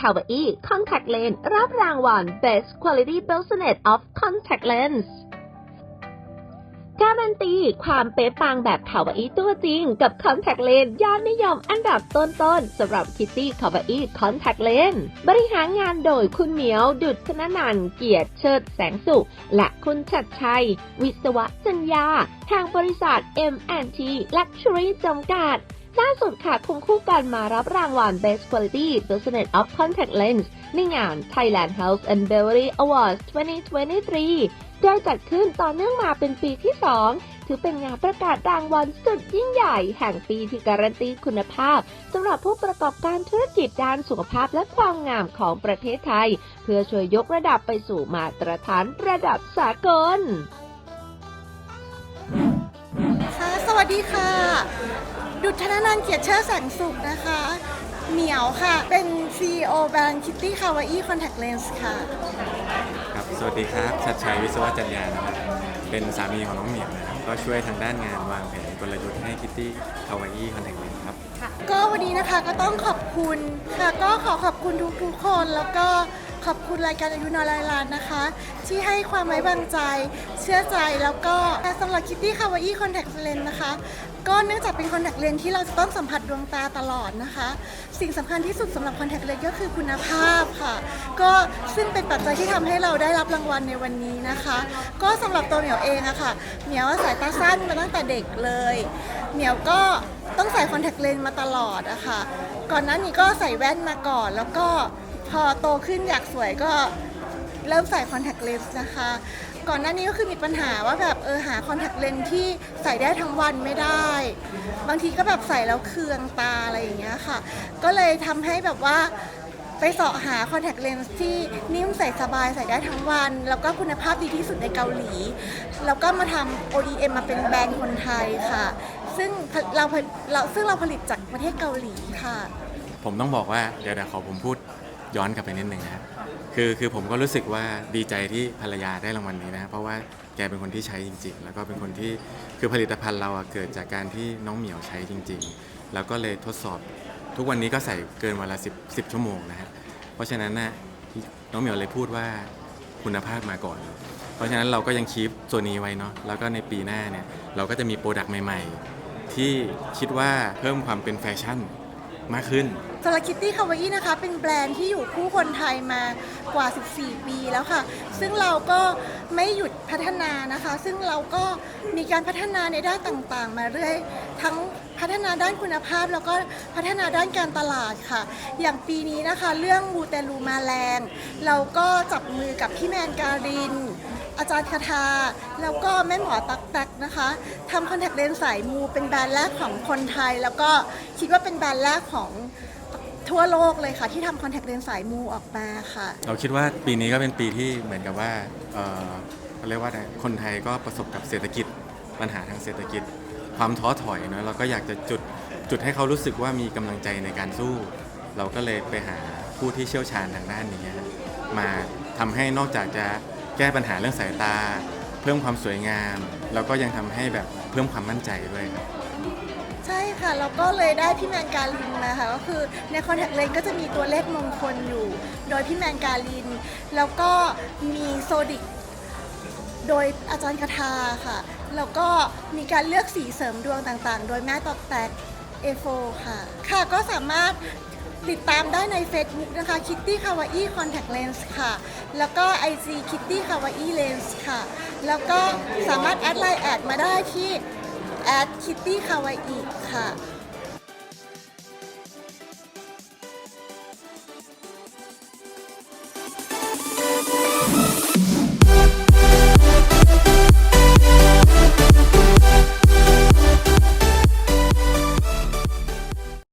Kawaii Contact Lens รับรางวัล Best Quality Business of Contact Lens การันตีความเป๊ะปังแบบคาวาอิตัวจริง กับ Contact Lens ยอดนิยมอันดับต้นๆสำหรับ Kitty Kawaii Contact Lens บริหารงานโดยคุณเหมียว ดุจธนนันเกียรติเชิดแสงสุข และคุณชัดชัย วิศวะจัญญา ทางบริษัท M&T Luxury จำกัด ล่าสุดค่ะคงคู่กันมารับรางวัล Best Quality Business of Contact Lens ในงาน Thailand Health and Beauty Awards 2023 โดยจัดขึ้นต่อเนื่องมาเป็นปีที่ 2 ถือเป็นงานประกาศรางวัลสุดยิ่งใหญ่ แห่งปีที่การันตีคุณภาพสำหรับผู้ประกอบการธุรกิจด้านสุขภาพและความงามของประเทศไทย เพื่อช่วยยกระดับไปสู่มาตรฐานระดับสากลค่ะสวัสดีค่ะ ดุจธนนันท์เกียรติเชิดแสงสุขนะคะ เหมียวค่ะ เป็น CEO แบรนด์ Kitty Kawaii Contact Lens ค่ะ ครับ สวัสดีครับ ชัดชัยวิศวะจัญญานะครับ เป็นสามีของน้องเหมียวนะครับ ก็ช่วยทางด้านงานวางแผนกลยุทธ์ให้คิตตี้คาวาอี้คอนแทคเลนส์ครับ ก็วันนี้นะคะก็ต้องขอบคุณค่ะ ก็ขอขอบคุณทุกๆคนแล้วก็ ขอบคุณรายการอายุนอยร้อยล้านนะคะ ที่ให้ความไว้วางใจ เชื่อใจแล้วก็สำหรับ Kitty Kawaii Contact Lens นะคะ ก็เนื่องจากเป็นคอนแทคเลนที่เราจะต้องสัมผัสดวงตาตลอดนะคะ สิ่งสำคัญที่สุดสำหรับคอนแทคเลนก็คือคุณภาพค่ะ ก็ซึ่งเป็นปัจจัยที่ทำให้เราได้รับรางวัลในวันนี้นะคะ ก็สำหรับตัวเหมียวเองอะค่ะเหมียวสายตาสั้นมาตั้งแต่เด็กเลยเหมียวก็ต้องใส่คอนแทคเลนส์มาตลอดอะค่ะก่อนหน้านี้ก็ใส่แว่นมาก่อนแล้วก็ อโตขึ้นอยากสวยก็เริ่มใส่คอนแทคเลนส์นะคะ ก่อนหน้านี้ก็คือมีปัญหาว่าแบบเออหาคอนแทคเลนส์ที่ใส่ได้ทั้งวันไม่ได้ บางทีก็แบบใส่แล้วเคืองตาอะไรอย่างเงี้ยค่ะ ก็เลยทำให้แบบว่าไปเสาะหาคอนแทคเลนส์ที่นิ่มใส่สบายใส่ได้ทั้งวัน แล้วก็คุณภาพดีที่สุดในเกาหลี แล้วก็มาทำ OEM มาเป็นแบรนด์คนไทยค่ะ ซึ่งเราเราซึ่งเราผลิตจากประเทศเกาหลีค่ะ ผมต้องบอกว่า เดี๋ยวเดี๋ยวขอผมพูด ย้อนกลับไปนิดนึงนะครับคือคือผมก็รู้สึกว่าดีใจที่ภรรยาได้รางวัลนี้นะ เพราะว่าแกเป็นคนที่ใช้จริง ๆ แล้วก็เป็นคนที่คือผลิตภัณฑ์เราอะเกิดจากการที่น้องเหมียวใช้จริง ๆ แล้วก็เลยทดสอบ ทุกวันนี้ก็ใส่เกินวันละ10 10 ชั่วโมงนะฮะเพราะฉะนั้นนะน้องเหมียวเลยพูดว่าคุณภาพมาก่อน เพราะฉะนั้นเราก็ยังคีปตัวนี้ไว้เนาะแล้วก็ในปีหน้าเนี่ยเราก็จะมีโปรดักต์ใหม่ ๆ ที่คิดว่าเพิ่มความเป็นแฟชั่น มากขึ้นสำหรับคิตตี้คาวา i นะคะ เป็นแบรนด์ที่อยู่คู่คนไทยมากว่า 14 ปีแล้วค่ะ ซึ่งเราก็ไม่หยุดพัฒนานะคะ ซึ่งเราก็มีการพัฒนาในด้านต่างๆ มาเรื่อย ทั้งพัฒนาด้านคุณภาพ แล้วก็พัฒนาด้านการตลาดค่ะ อย่างปีนี้นะคะ เรื่องมูเตลูมาแรง เราก็จับมือกับพี่แมนการิน อาจารย์คาทา แล้วก็แม่หมอตักแตกนะคะทำคอนแทคเลนส์สายมูเป็นแบรนด์แรกของคนไทย แล้วก็คิดว่าเป็นแบรนด์แรกของทั่วโลกเลยค่ะ ที่ทำคอนแทคเลนส์สายมูออกมาค่ะ เราคิดว่าปีนี้ก็เป็นปีที่เหมือนกับว่าเอ่อเขาเรียกว่าอะไรคนไทยก็ประสบกับเศรษฐกิจปัญหาทางเศรษฐกิจ ความท้อถอยเนอะเราก็อยากจะจุดจุดให้เขารู้สึกว่ามีกำลังใจในการสู้ เราก็เลยไปหาผู้ที่เชี่ยวชาญทางด้านนี้ฮะมาทำให้นอกจากจะ แก้ปัญหาเรื่องสายตา เพิ่มความสวยงาม แล้วก็ยังทำให้แบบเพิ่มความมั่นใจด้วยครับ ใช่ค่ะแล้วก็เลยได้พี่แมนการินมาค่ะก็คือในคอนแทคเลนส์ก็จะมีตัวเลขมงคลอยู่ โดยพี่แมนการิน แล้วก็มีโซดิกโดยอาจารย์คาทาค่ะ แล้วก็มีการเลือกสีเสริมดวงต่างๆ โดยแม่ตอกแตก A4 ค่ะ ค่ะก็สามารถ ติดตามได้ใน Facebook นะคะ Kitty Kawaii Contact Lens ค่ะ แล้วก็ IG Kitty Kawaii Lens ค่ะ แล้วก็สามารถแอดไลน์แอดมาได้ที่แอด Kitty Kawaii ค่ะ